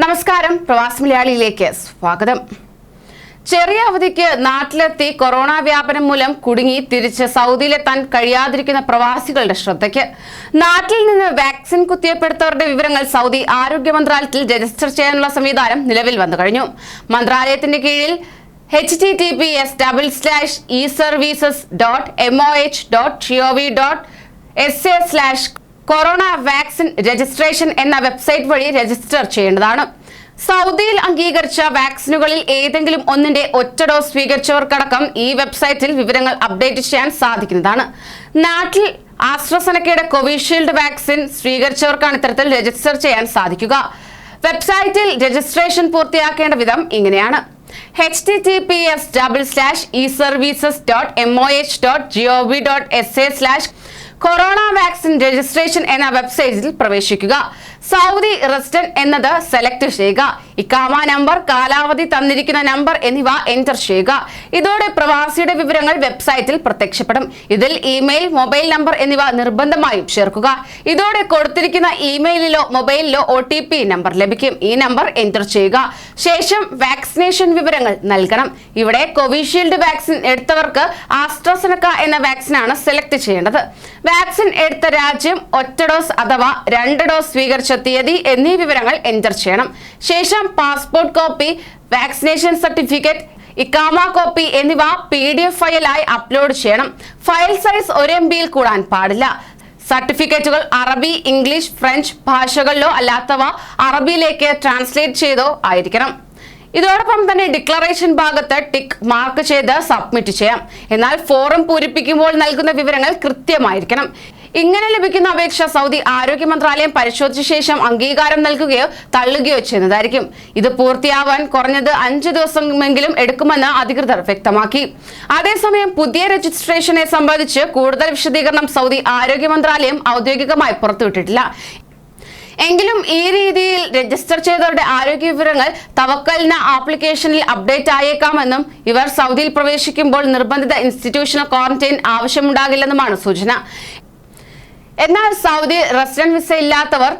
നമസ്കാരം. പ്രവാസി മലയാളിയിലേക്ക് സ്വാഗതം. ചെറിയ അവധിക്ക് നാട്ടിലെത്തി കൊറോണ വ്യാപനം മൂലം കുടുങ്ങി തിരിച്ച് സൗദിയിലെത്താൻ കഴിയാതിരിക്കുന്ന പ്രവാസികളുടെ ശ്രദ്ധയ്ക്ക്. നാട്ടിൽ നിന്ന് വാക്സിൻ കുത്തിവയ്പ്പെടുത്തവരുടെ വിവരങ്ങൾ സൗദി ആരോഗ്യ മന്ത്രാലയത്തിൽ രജിസ്റ്റർ ചെയ്യാനുള്ള സംവിധാനം നിലവിൽ വന്നു കഴിഞ്ഞു. മന്ത്രാലയത്തിന്റെ കീഴിൽ H T T P S double slash e services dot M O H dot G O V dot S A slash corona vaccine registration എന്ന വെബ്സൈറ്റ് വഴി രജിസ്റ്റർ ചെയ്യേണ്ടതാണ്. സൗദിയിൽ അംഗീകരിച്ച വാക്സിനുകളിൽ ഏതെങ്കിലും ഒന്നിന്റെ ഒറ്റ ഡോസ് സ്വീകരിച്ചവർക്കടക്കം ഈ വെബ്സൈറ്റിൽ വിവരങ്ങൾ അപ്ഡേറ്റ് ചെയ്യാൻ സാധിക്കുന്നതാണ്. നാട്ടിൽ ആസ്ട്രസനക്കയുടെ കോവിഷീൽഡ് വാക്സിൻ സ്വീകരിച്ചവർക്കാണ് ഇത്തരത്തിൽ രജിസ്റ്റർ ചെയ്യാൻ സാധിക്കുക. വെബ്സൈറ്റിൽ രജിസ്ട്രേഷൻ പൂർത്തിയാക്കേണ്ട വിധം ഇങ്ങനെയാണ്. H T T P S double slash E services dot M O H dot G O V dot S A slash corona vaccine registration എന്ന വെബ്സൈറ്റിൽ പ്രവേശിക്കുക. സൗദി റെസിഡന്റ് എന്നത് സെലക്ട് ചെയ്യുക. ഇക്കാമ നമ്പർ കാലാവധി തന്നിരിക്കുന്ന നമ്പർ എന്നിവ എന്റർ ചെയ്യുക. ഇതോടെ പ്രവാസിയുടെ വിവരങ്ങൾ വെബ്സൈറ്റിൽ പ്രത്യക്ഷപ്പെടും. ഇതിൽ ഇമെയിൽ മൊബൈൽ നമ്പർ എന്നിവ നിർബന്ധമായും ചേർക്കുക. ഇതോടെ കൊടുത്തിരിക്കുന്ന ഇമെയിലിലോ മൊബൈലിലോ ഒ നമ്പർ ലഭിക്കും. ഈ നമ്പർ എന്റർ ചെയ്യുക. ശേഷം വാക്സിനേഷൻ വിവരങ്ങൾ നൽകണം. ഇവിടെ കോവിഷീൽഡ് വാക്സിൻ എടുത്തവർക്ക് ആസ്ട്രസനക്ക എന്ന വാക്സിനാണ് സെലക്ട് ചെയ്യേണ്ടത്. വാക്സിൻ എടുത്ത രാജ്യം ഒറ്റ ഡോസ് അഥവാ രണ്ട് ഡോസ് സ്വീകരിച്ച തീയതി എന്നീ വിവരങ്ങൾ എന്റർ ചെയ്യണം. ശേഷം പാസ്പോർട്ട് കോപ്പി വാക്സിനേഷൻ സർട്ടിഫിക്കറ്റ് ഇക്കാമ കോപ്പി എന്നിവ പി ഡി എഫ് ഫയലായി അപ്ലോഡ് ചെയ്യണം. ഫയൽ സൈസ് ഒരു എം ബിയിൽ കൂടാൻ പാടില്ല. സർട്ടിഫിക്കറ്റുകൾ അറബി ഇംഗ്ലീഷ് ഫ്രഞ്ച് ഭാഷകളിലോ അല്ലാത്തവ അറബിയിലേക്ക് ട്രാൻസ്ലേറ്റ് ചെയ്തോ ആയിരിക്കണം. ഇതോടൊപ്പം തന്നെ ഡിക്ലറേഷൻ ഭാഗത്ത് ടിക്ക് മാർക്ക് ചെയ്ത് സബ്മിറ്റ് ചെയ്യാം. എന്നാൽ ഫോറം പൂരിപ്പിക്കുമ്പോൾ നൽകുന്ന വിവരങ്ങൾ കൃത്യമായിരിക്കണം. ഇങ്ങനെ ലഭിക്കുന്ന അപേക്ഷ സൗദി ആരോഗ്യ മന്ത്രാലയം പരിശോധിച്ച ശേഷം അംഗീകാരം നൽകുകയോ തള്ളുകയോ ചെയ്യുന്നതായിരിക്കും. ഇത് പൂർത്തിയാവാൻ കുറഞ്ഞത് അഞ്ച് ദിവസമെങ്കിലും എടുക്കുമെന്ന് അധികൃതർ വ്യക്തമാക്കി. അതേസമയം പുതിയ രജിസ്ട്രേഷനെ സംബന്ധിച്ച് കൂടുതൽ വിശദീകരണം സൗദി ആരോഗ്യ മന്ത്രാലയം ഔദ്യോഗികമായി പുറത്തുവിട്ടിട്ടില്ല. എങ്കിലും ഈ രീതിയിൽ രജിസ്റ്റർ ചെയ്തവരുടെ ആരോഗ്യ വിവരങ്ങൾ തവക്കലിന ആപ്ലിക്കേഷനിൽ അപ്ഡേറ്റ് ആയേക്കാമെന്നും ഇവർ സൗദിയിൽ പ്രവേശിക്കുമ്പോൾ നിർബന്ധിത ഇൻസ്റ്റിറ്റ്യൂഷണൽ ക്വാറന്റൈൻ ആവശ്യമുണ്ടാകില്ലെന്നുമാണ് സൂചന. എന്നാൽ സൗദി റെസിഡന്റ് വിസ ഇല്ലാത്തവർ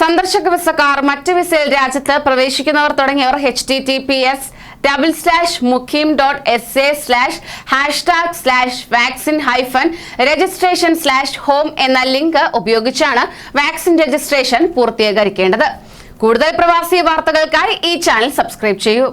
സന്ദർശക വിസക്കാർ മറ്റ് വിസയിൽ രാജ്യത്ത് പ്രവേശിക്കുന്നവർ തുടങ്ങിയവർ H T T P S double slash Muqeem dot S A slash hashtag slash vaccine hyphen registration slash home എന്ന ലിങ്ക് ഉപയോഗിച്ചാണ് വാക്സിൻ രജിസ്ട്രേഷൻ പൂർത്തീകരിക്കേണ്ടത്. കൂടുതൽ പ്രവാസി വാർത്തകൾക്കായി ഈ ചാനൽ സബ്സ്ക്രൈബ് ചെയ്യൂ.